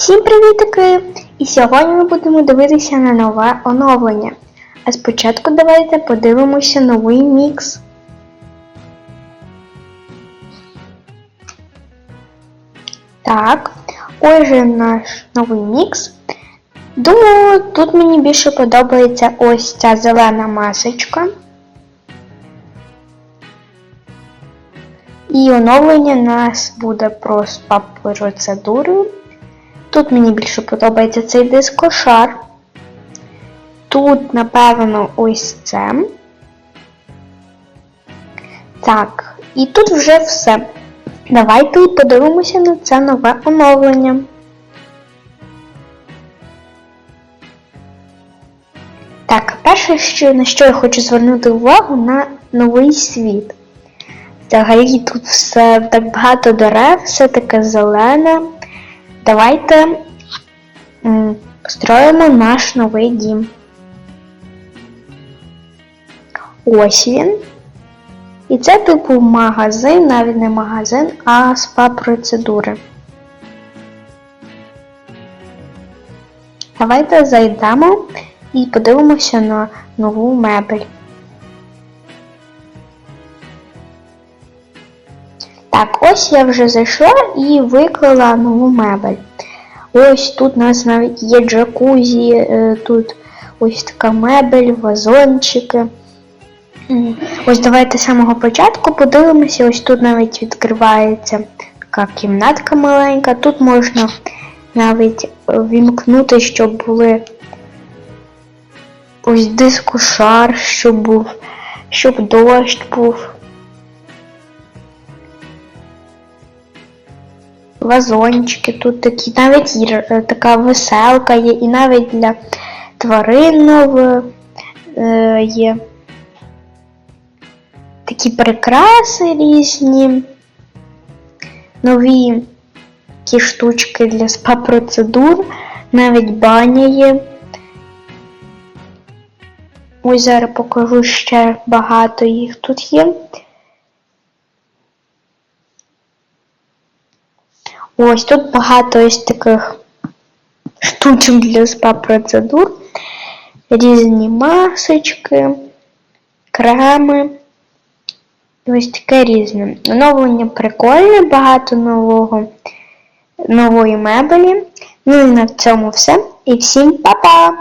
Всім привітики! І сьогодні ми будемо дивитися на нове оновлення. А спочатку давайте подивимося новий мікс. Так, отже наш новий мікс. Думаю, тут мені більше подобається ось ця зелена масочка. І оновлення у нас буде про спа процедури. Тут мені більше подобається цей дискошар. Тут, напевно, ось це. Так, і тут вже все. Давайте подивимося на це нове оновлення. Так, перше, що, на що я хочу звернути увагу на новий світ. Взагалі тут все так багато дерев, все таке зелене. Давайте построїмо наш новий дім. Ось він. І це типу магазин, навіть не магазин, а спа-процедури. Давайте зайдемо і подивимося на нову мебель. Так, ось я вже зайшла і виклала нову мебель. Ось тут у нас навіть є джакузі, е, тут ось така мебель, вазончики. Ось давайте з самого початку подивимося, ось тут навіть відкривається така кімнатка маленька. Тут можна навіть е, вімкнути, щоб були ось дискушар, щоб був, щоб дощ був. Вазончики тут такі, навіть є, е, така веселка є, і навіть для тварин е, є такі прикраси різні, нові ті штучки для спа-процедур, навіть баня є. Ось зараз покажу ще багато їх тут є. Ось тут багато ось таких штучок для спа-процедур, різні масочки, креми. Ось таке різне. Оновлення прикольне, багато нового, нової мебелі. Ну і на цьому все. І всім па-па!